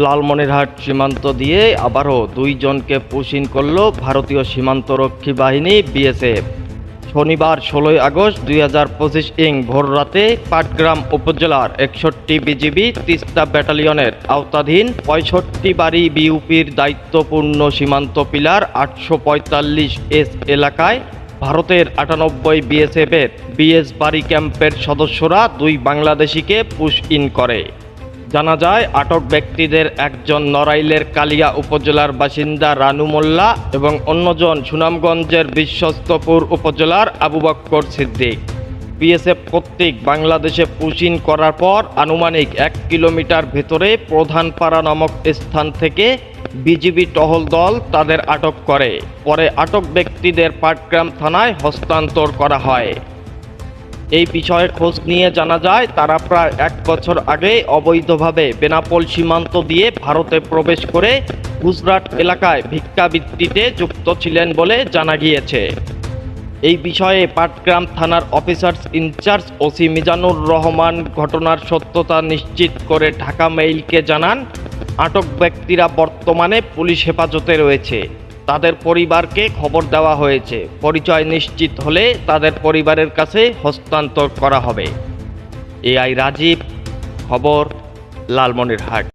লালমনিরহাট সীমান্ত দিয়ে আবারও দুইজনকে পুশিন করল ভারতীয় সীমান্তরক্ষী বাহিনী, বিএসএফ। শনিবার ষোলোই আগস্ট দুই হাজার পঁচিশ ইং ভোররাতে পাটগ্রাম উপজেলার একষট্টি বিজিবি তিস্তা ব্যাটালিয়নের আওতাধীন পঁয়ষট্টি বাড়ি বিউপির দায়িত্বপূর্ণ সীমান্ত পিলার আটশো পঁয়তাল্লিশ এস এলাকায় ভারতের আটানব্বই বিএসএফের বিএস বাড়ি ক্যাম্পের সদস্যরা দুই বাংলাদেশিকে পুশ ইন করে। জানা যায়, আটক ব্যক্তিদের একজন নড়াইলের কালিয়া উপজেলার বাসিন্দা রানু মোল্লা এবং অন্যজন সুনামগঞ্জের বিশ্বস্তপুর উপজেলার আবু বক্কর সিদ্দিক। বিএসএফ কর্তৃক বাংলাদেশে পুশিন করার পর আনুমানিক এক কিলোমিটার ভেতরে প্রধানপাড়া নামক স্থান থেকে বিজিবি টহল দল তাদের আটক করে। পরে আটক ব্যক্তিদের পাটগ্রাম থানায় হস্তান্তর করা হয়। এই বিষয়ে খোঁজ নিয়ে জানা যায়, তারা প্রায় এক বছর আগে অবৈধভাবে বেনাপোল সীমান্ত দিয়ে ভারতে প্রবেশ করে গুজরাট এলাকায় ভিক্ষাবৃত্তিতে যুক্ত ছিলেন বলে জানা গিয়েছে। এই বিষয়ে পাটগ্রাম থানার officers in charge OC Mizanur Rahman ঘটনার সত্যতা নিশ্চিত করে ঢাকা মেইলকে জানান, আটক ব্যক্তিরা বর্তমানে পুলিশ হেফাজতে রয়েছে। তাদের পরিবারকে খবর দেওয়া হয়েছে। পরিচয় নিশ্চিত হলে তাদের পরিবারের কাছে হস্তান্তর করা হবে। এআই রাজীব, খবর, লালমনিরহাট।